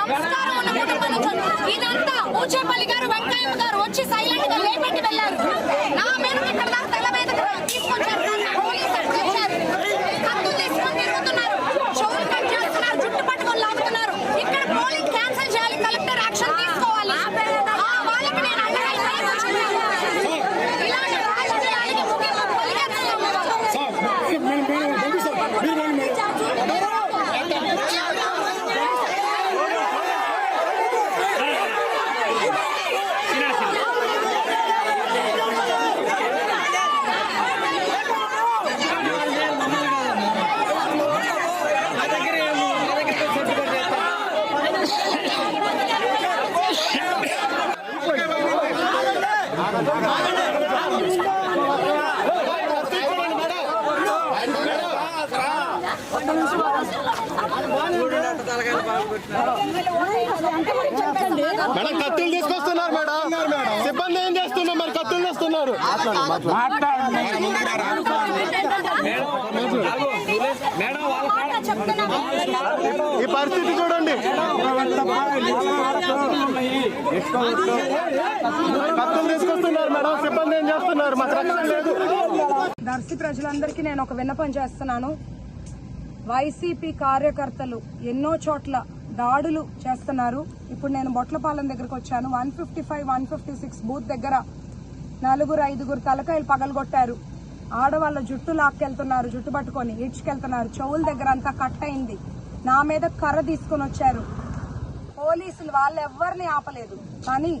సంస్కారం ఉన్న కుటుంబం వచ్చి- ఇదంతా ఊచేపల్లి గారు వెంకయ్య గారు వచ్చి సైలెంట్గా లేపెట్టి వెళ్ళారు. నా మీద ఇక్కడ దాకా మీద తీసుకొచ్చారు పోలీసులు కత్తులు తీసుకొని తిరుగుతున్నారు. చెవులు కట్ చేస్తున్నారు. జుట్టు పట్టుకొని లాగుతున్నారు. ఇక్కడ పోలింగ్ మేడం కత్తులు తీసుకొస్తున్నారు మేడం. సిబ్బంది ఏం చేస్తున్నారు? మరి కత్తులు తెస్తున్నారు. ఈ పరిస్థితి చూడండి. కత్తులు తీసుకొస్తున్నారు మేడం సిబ్బంది ఏం చేస్తున్నారు? మాకు రక్షణ లేదు. దర్శి ప్రజలందరికీ నేను ఒక విన్నపం చేస్తున్నాను. వైసీపీ కార్యకర్తలు ఎన్నో చోట్ల దాడులు చేస్తున్నారు. ఇప్పుడు నేను బొట్లపాలెం దగ్గరకు వచ్చాను. One fifty five one fifty six booth దగ్గర నలుగురు ఐదుగురు తలకాయలు పగలగొట్టారు. ఆడవాళ్ళ జుట్టు లాక్కెళ్తున్నారు జుట్టు పట్టుకొని ఈడ్చుకెళ్తున్నారు. చెవుల దగ్గర అంతా కట్ అయింది నా మీద కర్ర తీసుకొని వచ్చారు. పోలీసులు వాళ్ళు ఎవరిని ఆపలేదు. కానీ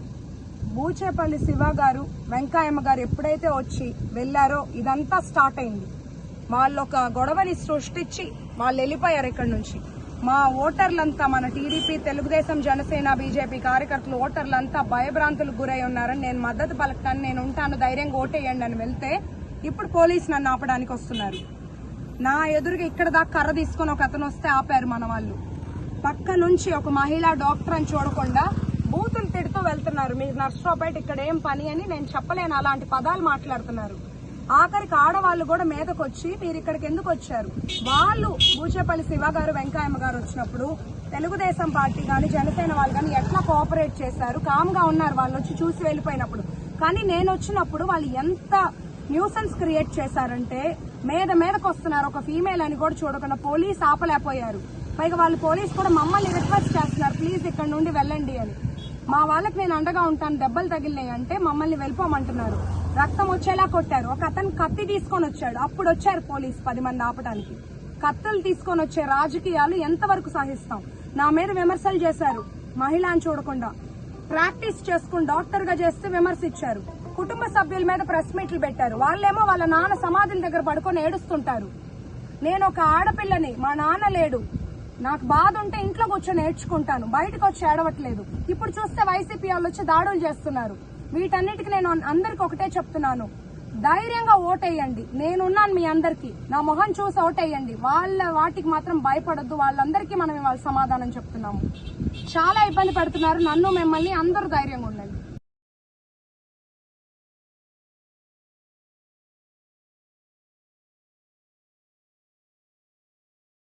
బూచేపల్లి శివ గారు వెంకాయమ్మ గారు ఎప్పుడైతే వచ్చి వెళ్ళారో ఇదంతా స్టార్ట్ అయింది. వాళ్ళు ఒక గొడవని సృష్టించి వాళ్ళు వెళ్ళిపోయారు ఇక్కడి నుంచి. మా ఓటర్లంతా మన టీడీపీ తెలుగుదేశం జనసేన బీజేపీ కార్యకర్తలు ఓటర్లంతా భయభ్రాంతులకు గురై ఉన్నారని నేను మద్దతు పలకటాన్ని నేను ఉంటాను. ధైర్యంగా ఓటేయండి అని వెళ్తే ఇప్పుడు పోలీసు నన్ను ఆపడానికి వస్తున్నారు. నా ఎదురుగా ఇక్కడ దాకా కర్ర తీసుకొని ఒక అతను వస్తే ఆపారు మన వాళ్ళు. పక్క నుంచి ఒక మహిళా డాక్టర్ అని చూడకుండా బూతులు తిడుతూ వెళ్తున్నారు. మీరు నర్సరావుపేట ఇక్కడ ఏం పని అని నేను చెప్పలేను. అలాంటి పదాలు మాట్లాడుతున్నారు. ఆఖరికి ఆడవాళ్ళు కూడా మీదకు వచ్చి మీరు ఇక్కడికి ఎందుకు వచ్చారు? వాళ్ళు బూచేపల్లి శివ గారు వెంకయ్యమ్మ గారు వచ్చినప్పుడు తెలుగుదేశం పార్టీ కానీ జనసేన వాళ్ళు కానీ ఎట్లా కోఆపరేట్ చేశారు? కామ్గా ఉన్నారు. వాళ్ళు వచ్చి చూసి వెళ్ళిపోయినప్పుడు. కానీ నేను వచ్చినప్పుడు వాళ్ళు ఎంత న్యూసెన్స్ క్రియేట్ చేశారంటే మీద మీదకు వస్తున్నారు ఒక ఫీమేల్ అని కూడా చూడకుండా పోలీస్ ఆపలేకపోయారు. పైగా వాళ్ళు పోలీస్ కూడా మమ్మల్ని రిక్వెస్ట్ చేస్తున్నారు. ప్లీజ్ ఇక్కడ నుండి వెళ్ళండి అని. మా వాళ్ళకి నేను అండగా ఉంటాను. దెబ్బలు తగిలినాయి అంటే మమ్మల్ని వెళ్ళిపోమంటున్నారు. రక్తం వచ్చేలా కొట్టారు. ఒక అతను కత్తి తీసుకొని వచ్చాడు. అప్పుడు వచ్చారు పోలీస్ పది మంది ఆపడానికి కత్తులు తీసుకొని వచ్చే రాజకీయాలు ఎంతవరకు సహిస్తాం? నా మీద విమర్శలు చేశారు. మహిళ అని చూడకుండా. ప్రాక్టీస్ చేసుకుని డాక్టర్గా చేస్తే విమర్శించారు. కుటుంబ సభ్యుల మీద ప్రెస్ మీట్లు పెట్టారు. వాళ్ళేమో వాళ్ళ నాన్న సమాధుల దగ్గర పడుకొని ఏడుస్తుంటారు. నేను ఒక ఆడపిల్లని మా నాన్న లేడు. నాకు బాధ ఉంటే ఇంట్లో కూర్చొని నేర్చుకుంటాను బయటకు వచ్చి ఏడవట్లేదు. ఇప్పుడు చూస్తే వైసీపీ వాళ్ళు వచ్చి దాడులు చేస్తున్నారు. వీటన్నిటికీ నేను అందరికి ఒకటే చెప్తున్నాను. ధైర్యంగా ఓటేయండి. నేనున్నాను మీ అందరికి. నా మొహం చూసి ఓటేయండి. వాళ్ళ వాటికి మాత్రం భయపడొద్దు. వాళ్ళందరికీ మనం ఇవాళ సమాధానం చెప్తున్నాము. చాలా ఇబ్బంది పడుతున్నారు. నన్ను మిమ్మల్ని అందరూ ధైర్యంగా ఉండండి.